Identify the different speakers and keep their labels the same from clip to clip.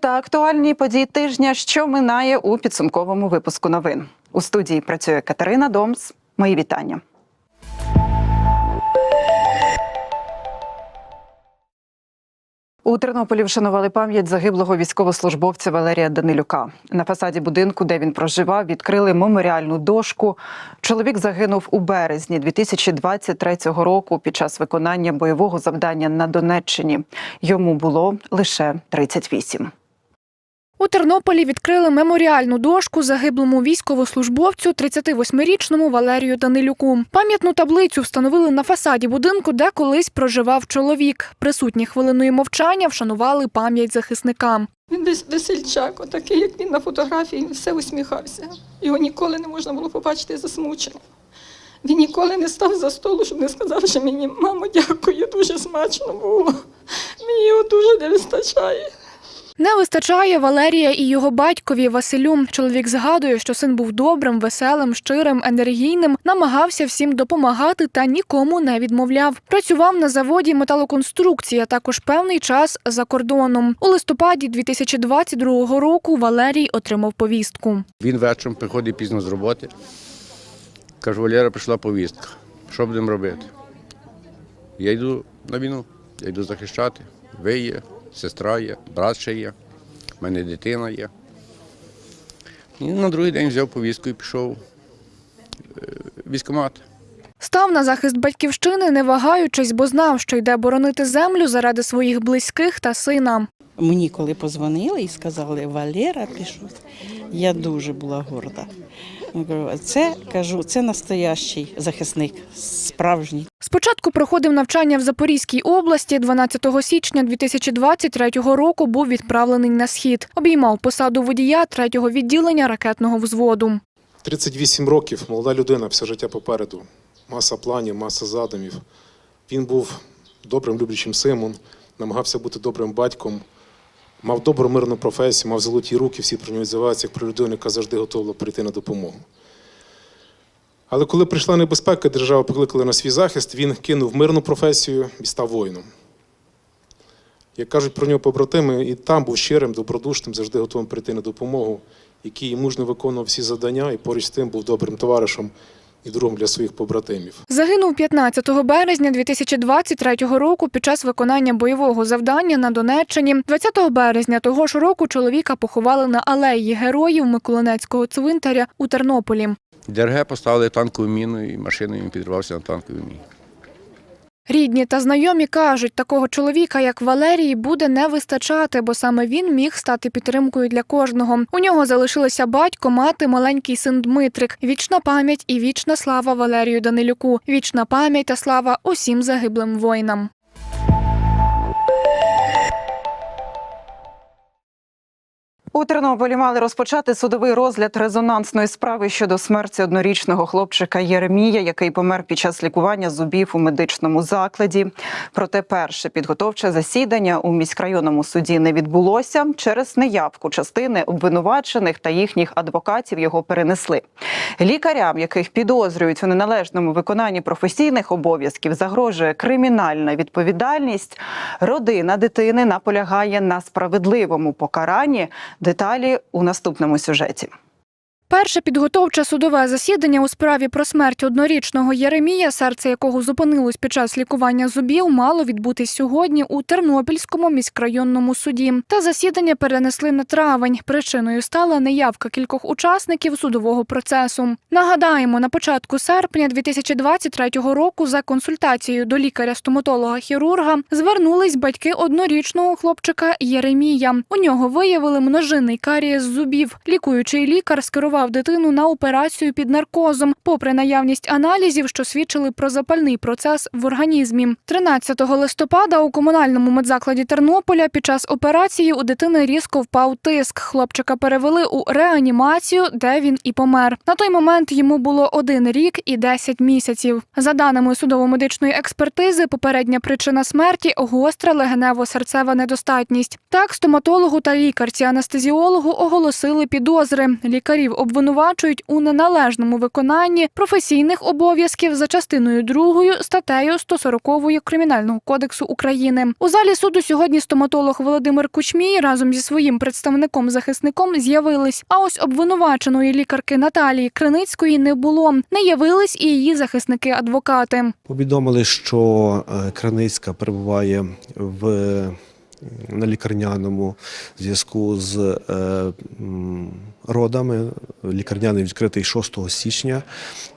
Speaker 1: та актуальні події тижня, що минає у підсумковому випуску новин. У студії працює Катерина Домс. Мої вітання. У Тернополі вшанували пам'ять загиблого військовослужбовця Валерія Данилюка. На фасаді будинку, де він проживав, відкрили меморіальну дошку. Чоловік загинув у березні 2023 року під час виконання бойового завдання на Донеччині. Йому було лише 38.
Speaker 2: У Тернополі відкрили меморіальну дошку загиблому військовослужбовцю 38-річному Валерію Данилюку. Пам'ятну таблицю встановили на фасаді будинку, де колись проживав чоловік. Присутні хвилиною мовчання вшанували пам'ять захисника.
Speaker 3: Він вес- весельчак, отакий, як він на фотографії, він все усміхався. Його ніколи не можна було побачити засмученим. Він ніколи не став за столу, щоб не сказав, що мені, мамо, дякую, дуже смачно було. Мені його дуже не вистачає.
Speaker 2: Не вистачає Валерія і його батькові Василю. Чоловік згадує, що син був добрим, веселим, щирим, енергійним, намагався всім допомагати та нікому не відмовляв. Працював на заводі металоконструкції, а також певний час за кордоном. У листопаді 2022 року Валерій отримав повістку.
Speaker 4: Він вечором приходить пізно з роботи. Кажу, Валера, прийшла повістка. Що будемо робити? Я йду на війну, я йду захищати. Ви є, сестра є, брат ще є, в мене дитина є. І на другий день взяв повістку і пішов військомат. військкомат.
Speaker 2: Став на захист батьківщини, не вагаючись, бо знав, що йде боронити землю заради своїх близьких та сина.
Speaker 5: Мені коли позвонили і сказали, Валера пішов, я дуже була горда. Це кажу, це настоящий захисник, справжній.
Speaker 2: Спочатку проходив навчання в Запорізькій області. 12 січня 2023 року був відправлений на схід. Обіймав посаду водія 3-го відділення ракетного взводу.
Speaker 6: 38 років, молода людина, все життя попереду. Маса планів, маса задумів. Він був добрим люблячим сином, намагався бути добрим батьком, мав добру мирну професію, мав золоті руки, всі про нього відзиваються, як про людину, яка завжди готова прийти на допомогу. Але коли прийшла небезпека, держава покликала на свій захист, він кинув мирну професію і став воїном. Як кажуть про нього побратими, і там був щирим, добродушним, завжди готовим прийти на допомогу, який мужньо виконував всі завдання і поруч з тим був добрим товаришем і другом для своїх побратимів.
Speaker 2: Загинув 15 березня 2023 року під час виконання бойового завдання на Донеччині. 20 березня того ж року чоловіка поховали на алеї героїв Миколинецького цвинтаря у Тернополі.
Speaker 4: ДРГ поставили танкову міну і машиною він підривався на танковій міні.
Speaker 2: Рідні та знайомі кажуть, такого чоловіка, як Валерій, буде не вистачати, бо саме він міг стати підтримкою для кожного. У нього залишилися батько, мати, маленький син Дмитрик. Вічна пам'ять і вічна слава Валерію Данилюку. Вічна пам'ять та слава усім загиблим воїнам.
Speaker 1: У Тернополі мали розпочати судовий розгляд резонансної справи щодо смерті однорічного хлопчика Єремія, який помер під час лікування зубів у медичному закладі. Проте перше підготовче засідання у міськрайонному суді не відбулося через неявку частини обвинувачених та їхніх адвокатів його перенесли. Лікарям, яких підозрюють у неналежному виконанні професійних обов'язків, загрожує кримінальна відповідальність. Родина дитини наполягає на справедливому покаранні. Деталі у наступному сюжеті.
Speaker 2: Перше підготовче судове засідання у справі про смерть однорічного Єремія, серце якого зупинилось під час лікування зубів, мало відбутись сьогодні у Тернопільському міськрайонному суді. Та засідання перенесли на травень. Причиною стала неявка кількох учасників судового процесу. Нагадаємо, на початку серпня 2023 року за консультацією до лікаря-стоматолога-хірурга звернулись батьки однорічного хлопчика Єремія. У нього виявили множинний карієс зубів. Лікуючий лікар скерував дитину на операцію під наркозом, попри наявність аналізів, що свідчили про запальний процес в організмі. 13 листопада у комунальному медзакладі Тернополя під час операції у дитини різко впав тиск. Хлопчика перевели у реанімацію, де він і помер. На той момент йому було один рік і 10 місяців. За даними судово-медичної експертизи, попередня причина смерті гостра легенево-серцева недостатність. Так, стоматологу та лікарці-анестезіологу оголосили підозри. Лікарів обвинувачують у неналежному виконанні професійних обов'язків за частиною 2 статтею 140 Кримінального кодексу України. У залі суду сьогодні стоматолог Володимир Кучмій разом зі своїм представником-захисником з'явились. А ось обвинуваченої лікарки Наталії Криницької не було. Не явились і її захисники-адвокати.
Speaker 7: Повідомили, що е, Краницька перебуває в на лікарняному зв'язку з е, родами. Лікарняний відкритий 6 січня,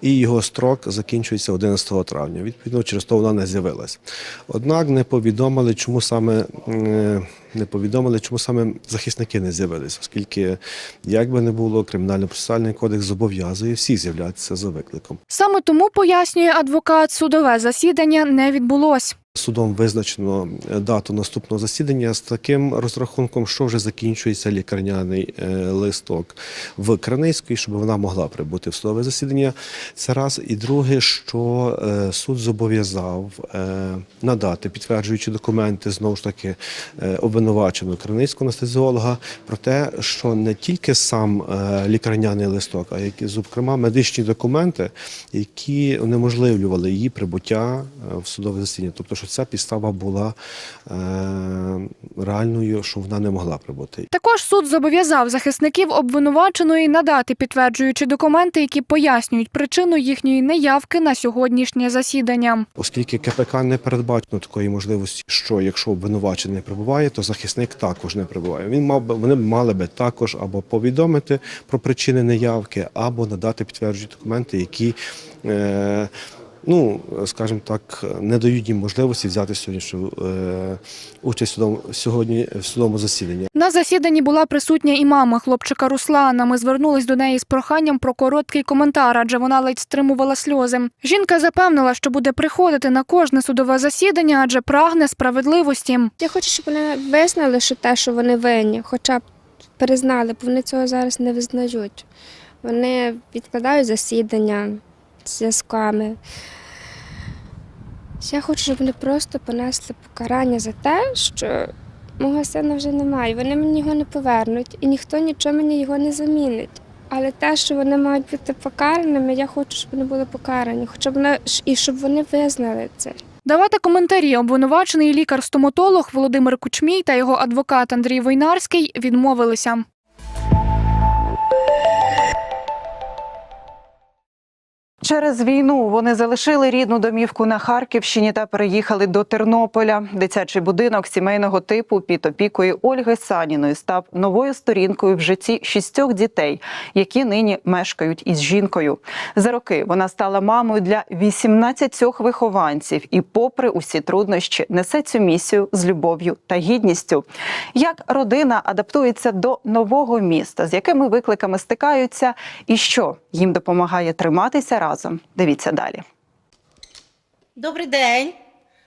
Speaker 7: і його строк закінчується 11 травня. Відповідно, через то вона не з'явилась. Однак не повідомили, чому саме е, не повідомили, чому саме захисники не з'явилися, оскільки, як би не було, кримінально-процесуальний кодекс зобов'язує всіх з'являтися за викликом.
Speaker 2: Саме тому пояснює адвокат, судове засідання не відбулось.
Speaker 7: Судом визначено е, дату наступного засідання з таким розрахунком, що вже закінчується лікарняний е, листок в Краницькій, щоб вона могла прибути в судове засідання. Це раз. І друге, що е, суд зобов'язав надати підтверджуючі документи знову ж таки е, обвинуваченого Краницького анестезіолога про те, що не тільки сам е, лікарняний листок, а які зокрема медичні документи, які унеможливлювали її прибуття е, в судове засідання. Тобто, що ця підстава була е, реальною, що вона не могла прибути.
Speaker 2: Також суд зобов'язав захисників обвинуваченої надати підтверджуючі документи, які пояснюють причину їхньої неявки на сьогоднішнє засідання.
Speaker 7: Оскільки КПК не передбачено такої можливості, що якщо обвинувачений прибуває, то захисник також не прибуває. Він мав би вони мали би також або повідомити про причини неявки, або надати підтверджуючі документи, які. Е, Ну, скажімо так, не дають їм можливості взяти сьогоднішню е, участь в сьогодні в судовому засіданні.
Speaker 2: На засіданні була присутня і мама хлопчика Руслана. Ми звернулись до неї з проханням про короткий коментар, адже вона ледь стримувала сльози. Жінка запевнила, що буде приходити на кожне судове засідання, адже прагне справедливості.
Speaker 8: Я хочу, щоб вони визнали, що те, що вони винні, хоча б признали, бо вони цього зараз не визнають. Вони відкладають засідання зв'язками. Я хочу, щоб вони просто понесли покарання за те, що мого сина вже немає. Вони мені його не повернуть, і ніхто нічого мені його не замінить. Але те, що вони мають бути покараними, я хочу, щоб вони були покарані, хоча б вони і щоб вони визнали це.
Speaker 2: Давати коментарі обвинувачений лікар-стоматолог Володимир Кучмій та його адвокат Андрій Войнарський відмовилися.
Speaker 1: Через війну вони залишили рідну домівку на Харківщині та переїхали до Тернополя. Дитячий будинок сімейного типу під опікою Ольги Саніної став новою сторінкою в житті шістьох дітей, які нині мешкають із жінкою. За роки вона стала мамою для 18 вихованців і, попри усі труднощі, несе цю місію з любов'ю та гідністю. Як родина адаптується до нового міста, з якими викликами стикаються, і що їм допомагає триматися разом? Дивіться далі.
Speaker 9: Добрий день.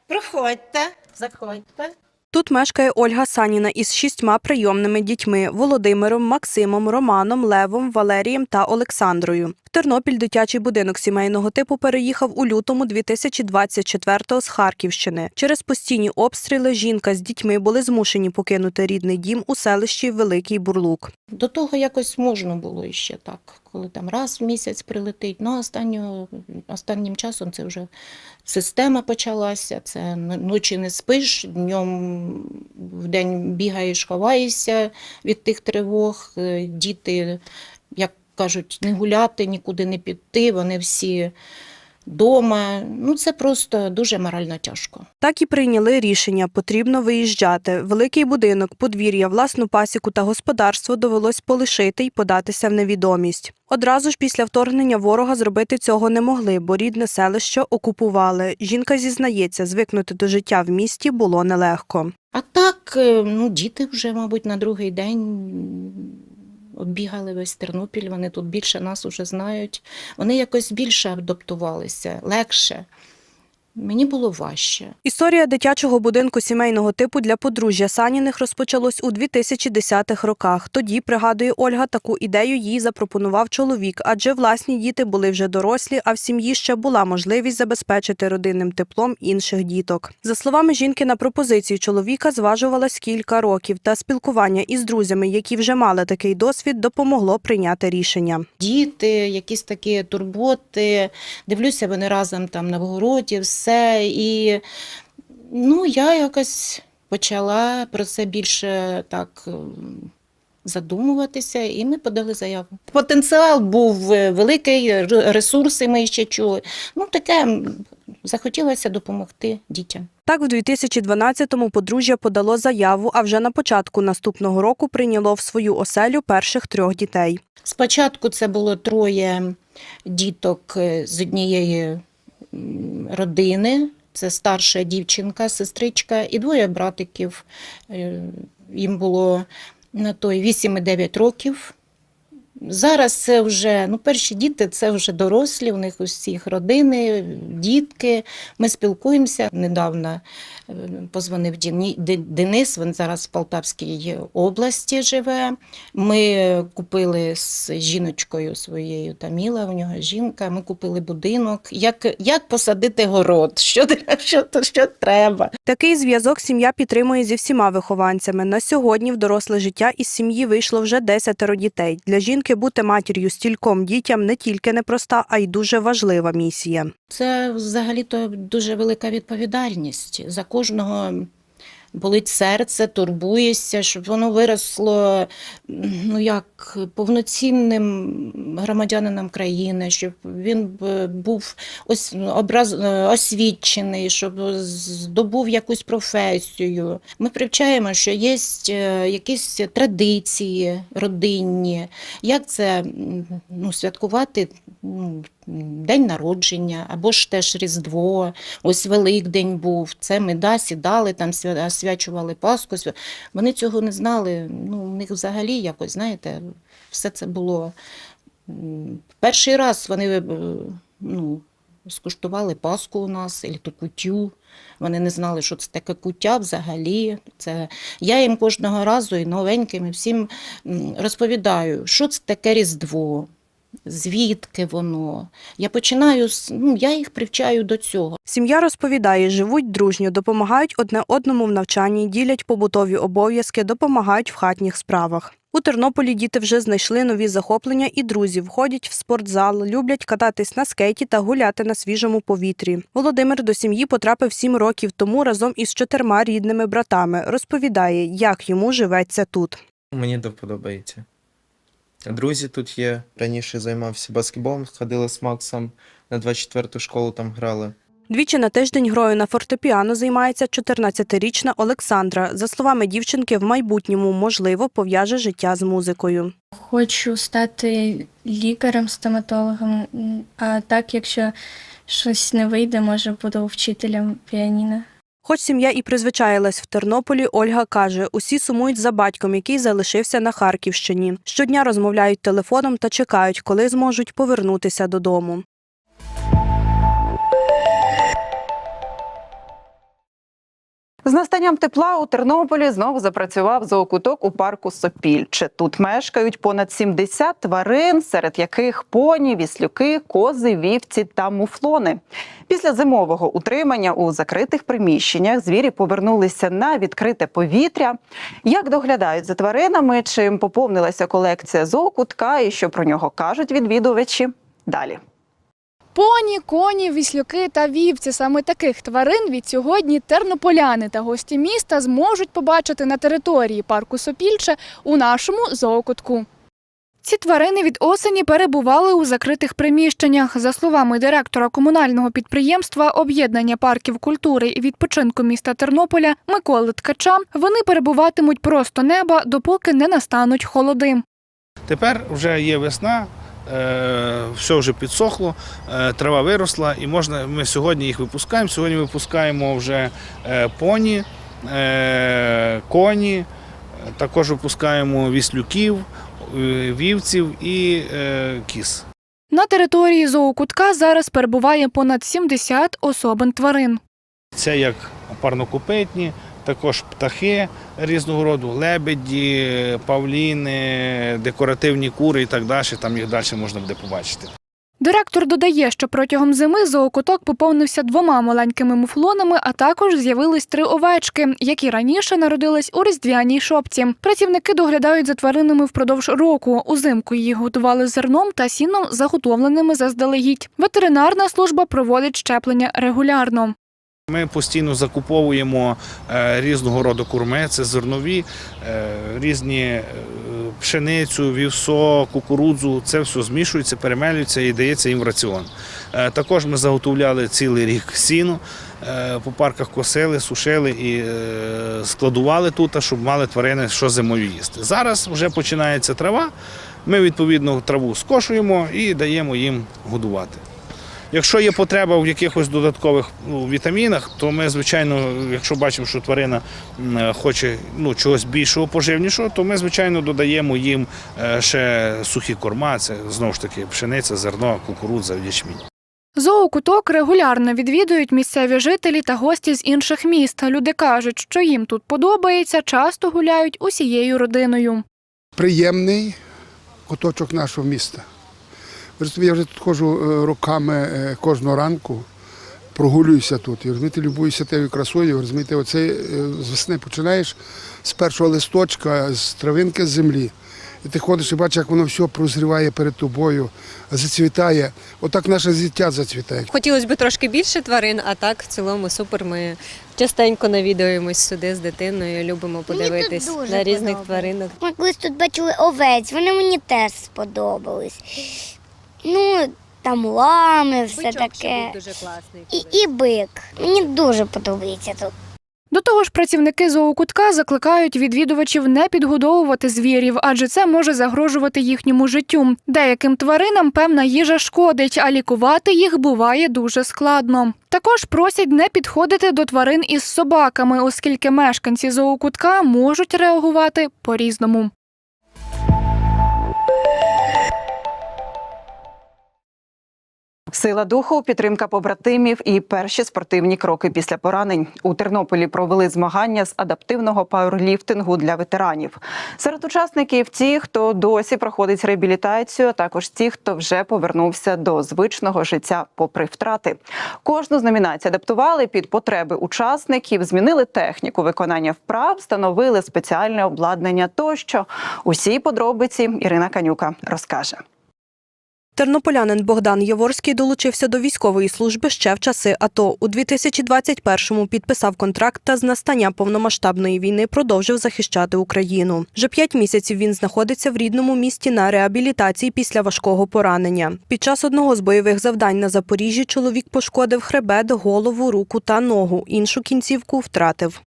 Speaker 9: Проходьте, заходьте.
Speaker 10: Тут мешкає Ольга Саніна із шістьма прийомними дітьми Володимиром, Максимом, Романом, Левом, Валерієм та Олександрою. Тернопіль дитячий будинок сімейного типу переїхав у лютому 2024-го з Харківщини. Через постійні обстріли жінка з дітьми були змушені покинути рідний дім у селищі Великий Бурлук.
Speaker 9: До того якось можна було іще так, коли там раз в місяць прилетить. Ну, останнього, останнім часом це вже система почалася. Це ночі не спиш, днем в день бігаєш, ховаєшся від тих тривог. Е, Діти, як кажуть, не гуляти, нікуди не піти. Вони всі вдома. Ну, це просто дуже морально тяжко.
Speaker 10: Так і прийняли рішення, потрібно виїжджати. Великий будинок, подвір'я, власну пасіку та господарство довелось полишити й податися в невідомість. Одразу ж після вторгнення ворога зробити цього не могли, бо рідне селище окупували. Жінка зізнається, звикнути до життя в місті було нелегко.
Speaker 9: А так, е, ну, діти вже, мабуть, на другий день оббігали весь Тернопіль, вони тут більше нас уже знають. Вони якось більше адаптувалися, легше. Мені було важче.
Speaker 10: Історія дитячого будинку сімейного типу для подружжя Саніних розпочалось у 2010-х роках. Тоді, пригадує Ольга, таку ідею їй запропонував чоловік, адже власні діти були вже дорослі, а в сім'ї ще була можливість забезпечити родинним теплом інших діток. За словами жінки, на пропозицію чоловіка зважувалась кілька років, та спілкування із друзями, які вже мали такий досвід, допомогло прийняти рішення.
Speaker 9: Діти, якісь такі турботи. Дивлюся, вони разом там на вгороді, все. І ну, я якось почала про це більше так. ем, Задумуватися, і ми подали заяву. Потенціал був е, великий, ресурси ми ще чули. Ну, таке захотілося допомогти дітям.
Speaker 10: Так, в 2012-му подружжя подало заяву, а вже на початку наступного року прийняло в свою оселю перших трьох дітей.
Speaker 9: Спочатку це було троє діток е, з однієї родини. Це старша дівчинка, сестричка, і двоє братиків. Е, Їм було на той 8 і 9 років. Зараз це вже ну, перші діти це вже дорослі, у них усіх родини, дітки. Ми спілкуємося. Недавно позвонив Денис, він зараз в Полтавській області живе. Ми купили з жіночкою своєю Таміла, у нього жінка. Ми купили будинок. Як, як посадити город? Що, що, що треба?
Speaker 10: Такий зв'язок сім'я підтримує зі всіма вихованцями. На сьогодні в доросле життя із сім'ї вийшло вже десятеро дітей. Для жінки бути матір'ю стільком дітям не тільки непроста, а й дуже важлива місія.
Speaker 9: Це взагалі-то дуже велика відповідальність. За кожного болить серце, турбуєшся, щоб воно виросло ну як повноцінним громадянином країни, щоб він був ось образ освічений, щоб здобув якусь професію. Ми привчаємо, що є е, якісь традиції родинні, як це ну, святкувати ну, день народження або ж теж Різдво, ось Великдень був. Це ми да, сідали, там свя- освячували Пасху. Вони цього не знали. Ну, у них взагалі якось, знаєте, все це було. Перший раз вони е, ну, скуштували Пасху у нас, і ту кутю. Вони не знали, що це таке куття взагалі. Це... Я їм кожного разу і новеньким, і всім розповідаю, що це таке Різдво, звідки воно. Я починаю, з- ну, я їх привчаю до цього.
Speaker 10: Сім'я розповідає, живуть дружньо, допомагають одне одному в навчанні, ділять побутові обов'язки, допомагають в хатніх справах. У Тернополі діти вже знайшли нові захоплення і друзів, ходять в спортзал, люблять кататись на скейті та гуляти на свіжому повітрі. Володимир до сім'ї потрапив сім років тому разом із чотирма рідними братами. Розповідає, як йому живеться тут.
Speaker 11: Мені до подобається. Друзі тут є. Раніше займався баскетболом, ходили з Максом на 24-ту школу, там грали.
Speaker 10: Двічі на тиждень грою на фортепіано займається 14-річна Олександра. За словами дівчинки, в майбутньому можливо пов'яже життя з музикою.
Speaker 12: Хочу стати лікарем, стоматологом, а так, якщо щось не вийде, може буду вчителем піаніно.
Speaker 10: Хоч сім'я і призвичаїлась в Тернополі, Ольга каже, усі сумують за батьком, який залишився на Харківщині. Щодня розмовляють телефоном та чекають, коли зможуть повернутися додому.
Speaker 1: З настанням тепла у Тернополі знову запрацював зоокуток у парку Сопільче. Тут мешкають понад 70 тварин, серед яких поні, віслюки, кози, вівці та муфлони. Після зимового утримання у закритих приміщеннях звірі повернулися на відкрите повітря. Як доглядають за тваринами, чим поповнилася колекція зоокутка і що про нього кажуть відвідувачі? Далі.
Speaker 2: Поні, коні, віслюки та вівці саме таких тварин від сьогодні тернополяни та гості міста зможуть побачити на території парку Сопільче у нашому зоокутку. Ці тварини від осені перебували у закритих приміщеннях. За словами директора комунального підприємства Об'єднання парків культури і відпочинку міста Тернополя Миколи Ткача, вони перебуватимуть просто неба, допоки не настануть холоди.
Speaker 13: Тепер вже є весна, все вже підсохло, е, трава виросла, і можна. Ми сьогодні їх випускаємо. Сьогодні випускаємо вже е, поні, е, коні, е, також випускаємо віслюків, е, вівців і е, кіз.
Speaker 2: На території зоокутка зараз перебуває понад 70 особин тварин.
Speaker 13: Це як парнокопитні, також птахи різного роду, лебеді, павліни, декоративні кури і так далі. Там їх далі можна буде побачити.
Speaker 2: Директор додає, що протягом зими зоокуток поповнився двома маленькими муфлонами, а також з'явились три овечки, які раніше народились у різдвяній шопці. Працівники доглядають за тваринами впродовж року. Узимку їх готували зерном та сіном, заготовленими заздалегідь. Ветеринарна служба проводить щеплення регулярно.
Speaker 13: Ми постійно закуповуємо е, різного роду курми, це зернові, е, різні е, пшеницю, вівсо, кукурудзу. Це все змішується, перемелюється і дається їм в раціон. Також ми заготовляли цілий рік сіну, е, по парках косили, сушили і складували тут, щоб мали тварини що зимою їсти. Зараз вже починається трава. Ми відповідно траву скошуємо і даємо їм годувати. Якщо є потреба в якихось додаткових ну, вітамінах, то ми, звичайно, якщо бачимо, що тварина хоче ну, чогось більшого, поживнішого, то ми, звичайно, додаємо їм е, ще сухі корма, це знову ж таки пшениця, зерно, кукурудза, ячмінь.
Speaker 2: Зоокуток регулярно відвідують місцеві жителі та гості з інших міст. Люди кажуть, що їм тут подобається, часто гуляють усією родиною.
Speaker 14: приємний куточок нашого міста. Розумієте, я вже тут ходжу е, роками е, кожного ранку, прогулююся тут. І розумієте, любуюся тією красою. Розумієте, оце е, з весни починаєш з першого листочка, з травинки з землі. І ти ходиш і бачиш, як воно все прозріває перед тобою, зацвітає. Отак наше життя зацвітає.
Speaker 15: Хотілося б трошки більше тварин, а так в цілому супер. Ми частенько навідуємось сюди з дитиною, любимо подивитись на різних
Speaker 8: подобається.
Speaker 15: тваринок.
Speaker 8: Ми колись тут бачили овець, вони мені теж сподобались. Ну, там лами, все
Speaker 15: Бичок ще
Speaker 8: таке.
Speaker 15: був дуже класний.
Speaker 8: І, і бик. Мені дуже подобається тут.
Speaker 2: До того ж, працівники зоокутка закликають відвідувачів не підгодовувати звірів, адже це може загрожувати їхньому життю. Деяким тваринам певна їжа шкодить, а лікувати їх буває дуже складно. Також просять не підходити до тварин із собаками, оскільки мешканці зоокутка можуть реагувати по-різному.
Speaker 1: Сила духу, підтримка побратимів і перші спортивні кроки після поранень у Тернополі провели змагання з адаптивного пауерліфтингу для ветеранів. Серед учасників ті, хто досі проходить реабілітацію, а також ті, хто вже повернувся до звичного життя попри втрати. Кожну з номінацій адаптували під потреби учасників, змінили техніку виконання вправ, встановили спеціальне обладнання. Тощо усі подробиці Ірина Канюка розкаже.
Speaker 10: Тернополянин Богдан Яворський долучився до військової служби ще в часи АТО. У 2021-му підписав контракт та з настання повномасштабної війни продовжив захищати Україну. Вже п'ять місяців він знаходиться в рідному місті на реабілітації після важкого поранення. Під час одного з бойових завдань на Запоріжжі чоловік пошкодив хребет, голову, руку та ногу. Іншу кінцівку втратив.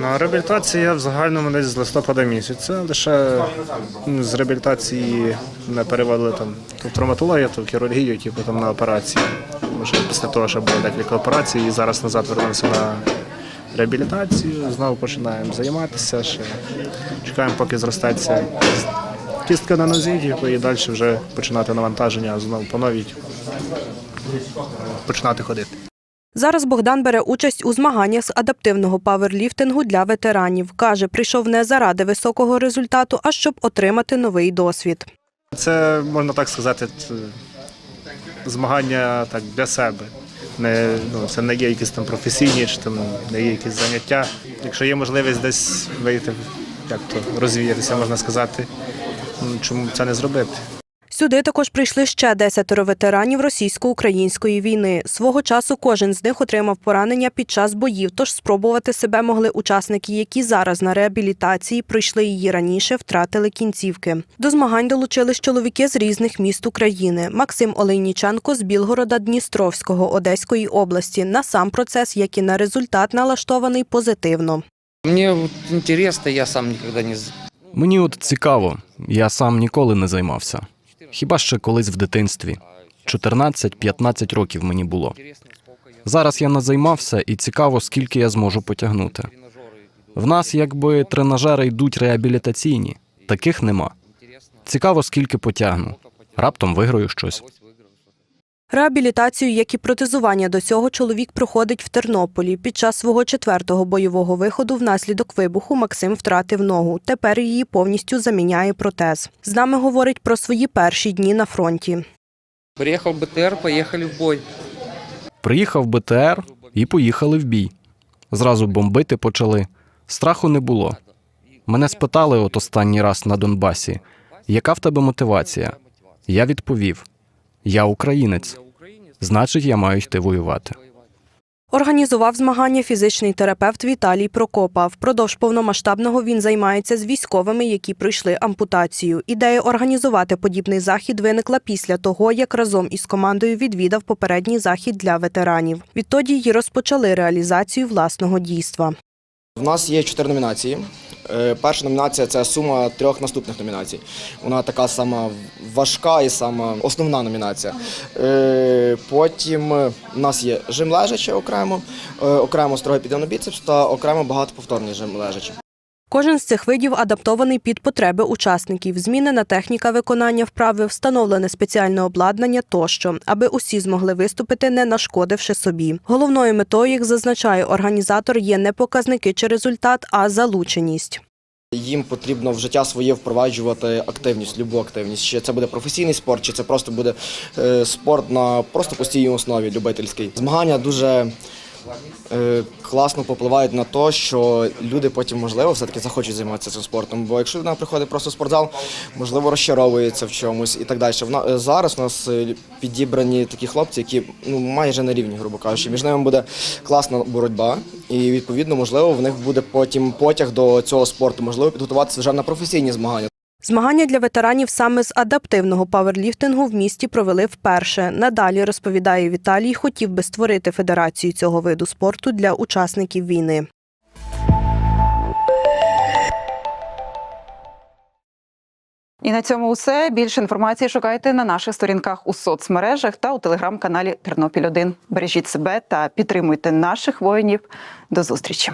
Speaker 13: На реабілітації я в загальному десь з листопада місяця. Лише з реабілітації не переводили там то в травматологію, то в хірургію, типу там на операції. Тому після того, що було декілька операцій, і зараз назад вернувся на реабілітацію. Знову починаємо займатися. Ще чекаємо, поки зростеться кістка на нозі, типу, і далі вже починати навантаження, знову по новій починати ходити.
Speaker 10: Зараз Богдан бере участь у змаганнях з адаптивного паверліфтингу для ветеранів. Каже, прийшов не заради високого результату, а щоб отримати новий досвід.
Speaker 13: Це можна так сказати, змагання так для себе. Не, ну, це не є якісь там професійні чи там не є якісь заняття. Якщо є можливість десь вийти, як то розвіятися, можна сказати, ну, чому це не зробити?
Speaker 10: Сюди також прийшли ще десятеро ветеранів російсько-української війни. Свого часу кожен з них отримав поранення під час боїв, тож спробувати себе могли учасники, які зараз на реабілітації пройшли її раніше, втратили кінцівки. До змагань долучились чоловіки з різних міст України. Максим Олейніченко з Білгорода Дністровського Одеської області. На сам процес, як і на результат, налаштований позитивно.
Speaker 16: Мені інтересно, я сам ніколи не
Speaker 17: Мені от цікаво, я сам ніколи не займався. Хіба ще колись в дитинстві. 14-15 років мені було. Зараз я не займався і цікаво, скільки я зможу потягнути. В нас якби тренажери йдуть реабілітаційні, таких нема. Цікаво, скільки потягну. Раптом виграю щось.
Speaker 10: Реабілітацію, як і протезування до цього, чоловік проходить в Тернополі. Під час свого четвертого бойового виходу внаслідок вибуху Максим втратив ногу. Тепер її повністю заміняє протез. З нами говорить про свої перші дні на фронті.
Speaker 16: Приехал БТР, поехали в бой.
Speaker 17: Приїхав БТР і поїхали в бій. Зразу бомбити почали. Страху не було. Мене спитали от останній раз на Донбасі, яка в тебе мотивація? Я відповів: Я українець. Значить, я маю йти воювати.
Speaker 10: Організував змагання фізичний терапевт Віталій Прокопа. Впродовж повномасштабного він займається з військовими, які пройшли ампутацію. Ідея організувати подібний захід виникла після того, як разом із командою відвідав попередній захід для ветеранів. Відтоді й розпочали реалізацію власного дійства.
Speaker 18: В нас є чотири номінації. Е, Перша номінація це сума трьох наступних номінацій. Вона така сама важка і сама основна номінація. Е, Потім у нас є жим лежачі окремо, е, окремо строгий підйомний біцепс та окремо багатоповторний жим лежачі.
Speaker 10: Кожен з цих видів адаптований під потреби учасників. Змінена техніка виконання вправи, встановлене спеціальне обладнання тощо, аби усі змогли виступити, не нашкодивши собі. Головною метою, як зазначає організатор, є не показники чи результат, а залученість.
Speaker 18: Їм потрібно в життя своє впроваджувати активність, любу активність. Чи це буде професійний спорт, чи це просто буде е, спорт на просто постійній основі, любительський. Змагання дуже е, класно попливають на те, що люди потім, можливо, все-таки захочуть займатися цим спортом. Бо якщо людина приходить просто в спортзал, можливо, розчаровується в чомусь і так далі. Вона, е, зараз у нас е, підібрані такі хлопці, які ну, майже на рівні, грубо кажучи. Між ними буде класна боротьба, і відповідно, можливо, в них буде потім потяг до цього спорту, можливо, підготуватися вже на професійні змагання.
Speaker 10: Змагання для ветеранів саме з адаптивного паверліфтингу в місті провели вперше. Надалі розповідає Віталій, хотів би створити федерацію цього виду спорту для учасників війни.
Speaker 1: І на цьому все. Більше інформації шукайте на наших сторінках у соцмережах та у телеграм-каналі Тернопіль 1 Бережіть себе та підтримуйте наших воїнів. До зустрічі.